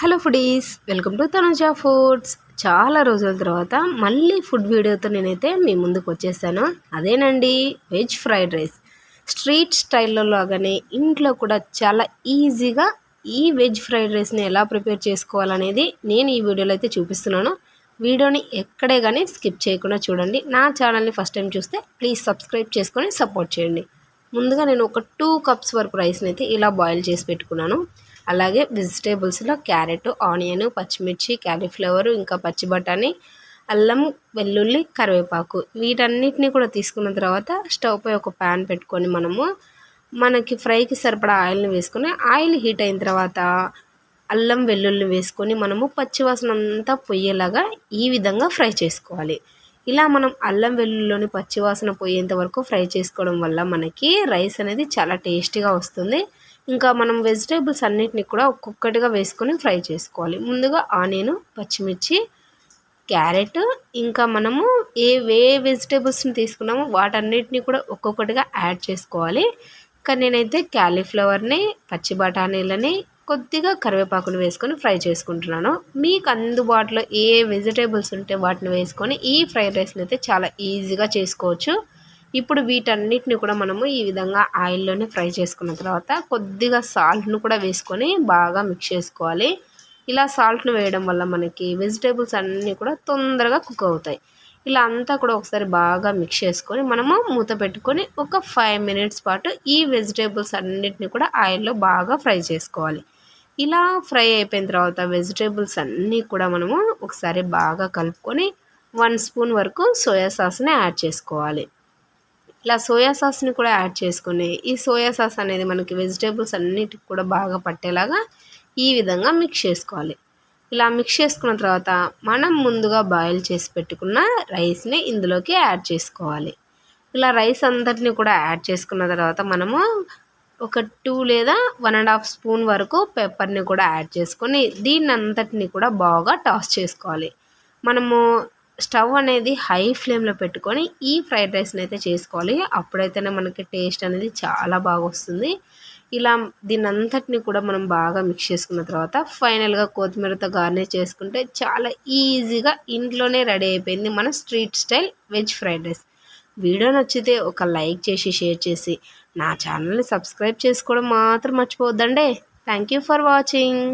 Hello foodies welcome to Tanuja foods. చాలా రోజుల తర్వాత మళ్ళీ ఫుడ్ వీడియోతో నేనైతే మీ ముందుకు వచ్చేసాను. అదేనండి వెజ్ ఫ్రైడ్ రైస్. స్ట్రీట్ స్టైల్లో లాగానే ఇంట్లో కూడా చాలా ఈజీగా ఈ వెజ్ ఫ్రైడ్ రైస్ని ఎలా ప్రిపేర్ చేసుకోవాలనేది నేను ఈ వీడియోలో అయితే చూపిస్తున్నాను. వీడియోని ఎక్కడే కానీ స్కిప్ చేయకుండా చూడండి. నా ఛానల్ని ఫస్ట్ టైం చూస్తే ప్లీజ్ సబ్స్క్రైబ్ చేసుకొని సపోర్ట్ చేయండి. ముందుగా నేను ఒక టూ కప్స్ వరకు రైస్ని అయితే ఇలా బాయిల్ చేసి పెట్టుకున్నాను. అలాగే వెజిటేబుల్స్లో క్యారెట్ ఆనియన్ పచ్చిమిర్చి క్యాలీఫ్లవర్ ఇంకా పచ్చి బఠానీ అల్లం వెల్లుల్లి కరివేపాకు. వీటన్నిటిని కూడా తీసుకున్న తర్వాత స్టవ్ పై ఒక ప్యాన్ పెట్టుకొని మనము మనకి ఫ్రైకి సరిపడా ఆయిల్ని వేసుకొని ఆయిల్ హీట్ అయిన తర్వాత అల్లం వెల్లుల్లి వేసుకొని మనము పచ్చివాసన అంతా పొయ్యేలాగా ఈ విధంగా ఫ్రై చేసుకోవాలి. ఇలా మనం అల్లం వెల్లుల్లిలోని పచ్చివాసన పోయేంత వరకు ఫ్రై చేసుకోవడం వల్ల మనకి రైస్ అనేది చాలా టేస్టీగా వస్తుంది. ఇంకా మనం వెజిటేబుల్స్ అన్నిటిని కూడా ఒక్కొక్కటిగా వేసుకొని ఫ్రై చేసుకోవాలి. ముందుగా ఆనియన్ పచ్చిమిర్చి క్యారెట్ ఇంకా మనము ఏ ఏ వెజిటేబుల్స్ని తీసుకున్నామో వాటన్నిటిని కూడా ఒక్కొక్కటిగా యాడ్ చేసుకోవాలి. కానీ నేనైతే క్యాలీఫ్లవర్ని పచ్చి బఠానీలని కొద్దిగా కరివేపాకుని వేసుకొని ఫ్రై చేసుకుంటున్నాను. మీకు అందుబాటులో ఏ వెజిటేబుల్స్ ఉంటే వాటిని వేసుకొని ఈ ఫ్రైడ్ రైస్ని అయితే చాలా ఈజీగా చేసుకోవచ్చు. ఇప్పుడు వీటన్నిటిని కూడా మనము ఈ విధంగా ఆయిల్లోనే ఫ్రై చేసుకున్న తర్వాత కొద్దిగా సాల్ట్ను కూడా వేసుకొని బాగా మిక్స్ చేసుకోవాలి. ఇలా సాల్ట్ను వేయడం వల్ల మనకి వెజిటేబుల్స్ అన్నీ కూడా తొందరగా కుక్ అవుతాయి. ఇలా అంతా కూడా ఒకసారి బాగా మిక్స్ చేసుకొని మనము మూత పెట్టుకొని ఒక ఫైవ్ మినిట్స్ పాటు ఈ వెజిటేబుల్స్ అన్నిటిని కూడా ఆయిల్లో బాగా ఫ్రై చేసుకోవాలి. ఇలా ఫ్రై అయిపోయిన తర్వాత వెజిటేబుల్స్ అన్నీ కూడా మనము ఒకసారి బాగా కలుపుకొని వన్ స్పూన్ వరకు సోయా సాస్ని యాడ్ చేసుకోవాలి. ఇలా సోయా సాస్ని కూడా యాడ్ చేసుకుని ఈ సోయా సాస్ అనేది మనకి వెజిటేబుల్స్ అన్నిటికి కూడా బాగా పట్టేలాగా ఈ విధంగా మిక్స్ చేసుకోవాలి. ఇలా మిక్స్ చేసుకున్న తర్వాత మనం ముందుగా బాయిల్ చేసి పెట్టుకున్న రైస్ని ఇందులోకి యాడ్ చేసుకోవాలి. ఇలా రైస్ అంతటిని కూడా యాడ్ చేసుకున్న తర్వాత మనము ఒక టూ లేదా వన్ అండ్ హాఫ్ స్పూన్ వరకు పెప్పర్ని కూడా యాడ్ చేసుకొని దీన్ని అంతటిని కూడా బాగా టాస్ చేసుకోవాలి. మనము స్టవ్ అనేది హై ఫ్లేమ్లో పెట్టుకొని ఈ ఫ్రైడ్ రైస్ని అయితే చేసుకోవాలి. అప్పుడైతేనే మనకి టేస్ట్ అనేది చాలా బాగా వస్తుంది. ఇలా దీని అంతటిని కూడా మనం బాగా మిక్స్ చేసుకున్న తర్వాత ఫైనల్గా కొత్తిమీరతో గార్నిష్ చేసుకుంటే చాలా ఈజీగా ఇంట్లోనే రెడీ అయిపోయింది మన street style veg fried rice. Video నచ్చితే ఒక లైక్ చేసి షేర్ చేసి నా ఛానల్ని సబ్స్క్రైబ్ చేసుకోవడం మాత్రం మర్చిపోవద్దండి. Thank you for watching.